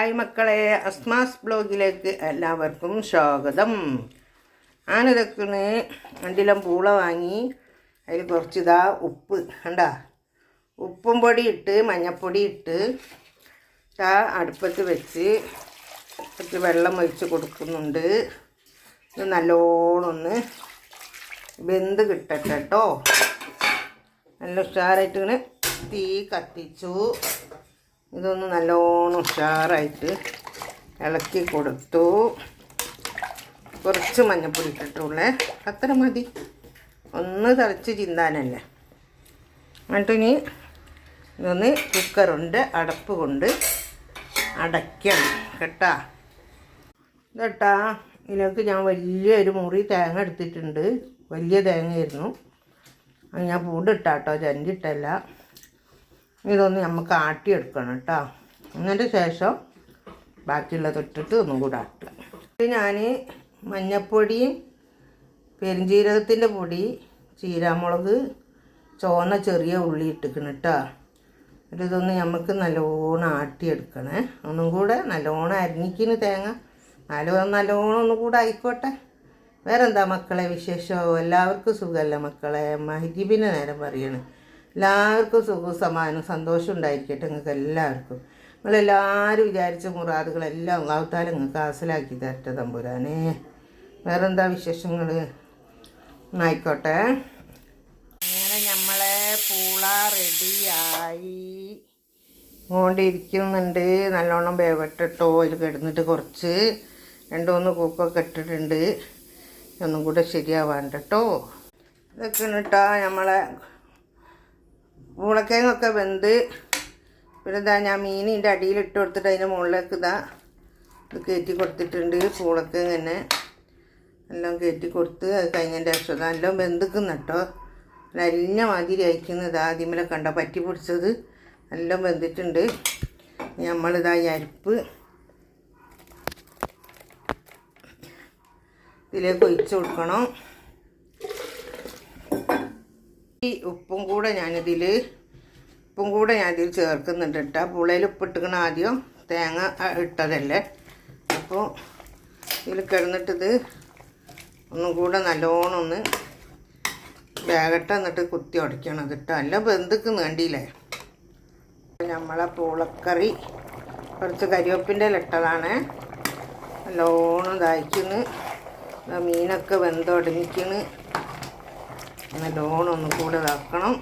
Hi മക്കളെ അസ്മാസ് ബ്ലോഗിലേക്ക് എല്ലാവർക്കും സ്വാഗതം. ഞാനിതൊക്കെ രണ്ടിലും പൂള വാങ്ങി അതിൽ കുറച്ച് ഇതാ ഉപ്പ് കണ്ടാ? ഉപ്പും പൊടി ഇട്ട് മഞ്ഞപ്പൊടി ഇട്ട് ഇതാ അടുപ്പത്ത് വെച്ച് കുറച്ച് വെള്ളം ഒഴിച്ച് കൊടുക്കുന്നുണ്ട്. ഇത് നല്ലോണം ഒന്ന് വെന്ത് കിട്ടട്ടെ കേട്ടോ നല്ല ഉഷാറായിട്ട് ഇങ്ങനെ തീ കത്തിച്ചു. ഇതൊന്ന് നല്ലോണം ഉഷാറായിട്ട് ഇളക്കി കൊടുത്തു. കുറച്ച് മഞ്ഞപ്പൊടി ഇട്ടിട്ടുള്ളേ. അത്ര മതി. ഒന്ന് തിളച്ച് ചിന്താനല്ലേ. എന്നിട്ടിനി ഇതൊന്ന് കുക്കറുണ്ട് അടപ്പ് കൊണ്ട് അടയ്ക്കണം. കേട്ടാ? കേട്ടാ ഇതിലേക്ക് ഞാൻ വലിയൊരു മുറി തേങ്ങ എടുത്തിട്ടുണ്ട്. വലിയ തേങ്ങയായിരുന്നു. ഞാൻ പൂണ്ടിട്ടാട്ടോ ചണ്ടിട്ടല്ല ഇതൊന്ന് നമുക്ക് ആട്ടിയെടുക്കണം കേട്ടോ. എന്നിട്ട് ശേഷം ബാക്കിയുള്ള തൊട്ടിട്ട് ഒന്നും കൂടെ ആട്ടുക. ഇത് ഞാൻ മഞ്ഞപ്പൊടിയും പെരുംജീരകത്തിന്റെ പൊടി ചീരാമുളക് ചുവന്ന ചെറിയ ഉള്ളി ഇട്ടിക്കണം കേട്ടോ. എന്നിട്ട് ഇതൊന്ന് നമുക്ക് നല്ലോണം ആട്ടിയെടുക്കണേ. ഒന്നും കൂടെ നല്ലോണം അരിഞ്ഞിക്കിന് തേങ്ങ. നല്ല നല്ലോണം ഒന്നും കൂടെ ആയിക്കോട്ടെ. വേറെന്താ മക്കളെ വിശേഷമോ എല്ലാവർക്കും സുഖമല്ല മക്കളെ? മഹിദീപിന്റെ നേരം പറയണേ. എല്ലാവർക്കും സുഖവും സമാധാനവും സന്തോഷം ഉണ്ടായിരിക്കട്ടെ നിങ്ങൾക്ക് എല്ലാവർക്കും. നിങ്ങളെല്ലാവരും വിചാരിച്ച മുറാദുകളെല്ലാം കാവത്താലും നിങ്ങൾക്ക് ഹാസലാക്കി തരട്ടെ തമ്പുരാനെ. വേറെന്താ വിശേഷങ്ങൾ ആയിക്കോട്ടെ. അങ്ങനെ നമ്മളെ പൂള റെഡിയായി. കൊണ്ടിരിക്കുന്നുണ്ട് നല്ലോണം വേവട്ടിട്ടോ. അതിൽ കിടന്നിട്ട് കുറച്ച് രണ്ട് മൂന്ന് കൂക്കൊക്കെ ഇട്ടിട്ടുണ്ട്. ഒന്നും കൂടെ ശരിയാവാണ്ട് കേട്ടോ. ഇതൊക്കെ ഇട്ടാ നമ്മളെ പൂളക്കിഴങ്ങൊക്കെ വെന്ത് പിന്നെ ഇതാ ഞാൻ മീനിന്റെ അടിയിൽ ഇട്ട് കൊടുത്തിട്ട് അതിന്റെ മുകളിലേക്ക് ഇതാ ഇത് കയറ്റി കൊടുത്തിട്ടുണ്ട് പൂളക്കിഴങ്ങ് തന്നെ. എല്ലാം കയറ്റി കൊടുത്ത് അത് കഴിഞ്ഞതിന്റെ ശേഷം എല്ലാം വെന്തിക്കുന്ന കേട്ടോ. അരിഞ്ഞ മാതിരി അയക്കുന്നത് ആദ്യമേ കണ്ട പറ്റി പിടിച്ചത്. എല്ലാം വെന്തിട്ടുണ്ട്. നമ്മളിതാ ഈ അരിപ്പ് ഇതിലേക്ക് ഒഴിച്ച് കൊടുക്കണം. ഈ ഉപ്പും കൂടെ ഞാനിതിൽ ഉപ്പും കൂടെ ഞാൻ ഇതിൽ ചേർക്കുന്നുണ്ട് കേട്ടോ. പുളയിൽ ഉപ്പിട്ടിക്കണം ആദ്യം തേങ്ങ ഇട്ടതല്ലേ? അപ്പോൾ ഇതിൽ കിടന്നിട്ടിത് ഒന്നും കൂടെ നല്ലോണം ഒന്ന് വേഗട്ട എന്നിട്ട് കുത്തി ഉടയ്ക്കണം കേട്ടോ. അല്ല ബന്ധുക്ക് വേണ്ടിയില്ലേ നമ്മളെ പൂളക്കറി കുറച്ച് കരിവേപ്പിന്റെ ഇട്ടതാണ്. നല്ലോണം ദാഹിക്കുന്നു മീനൊക്കെ വെന്തൊടങ്ങിക്കണ് നല്ലോണം ഒന്നും കൂടെ ഇതാക്കണം.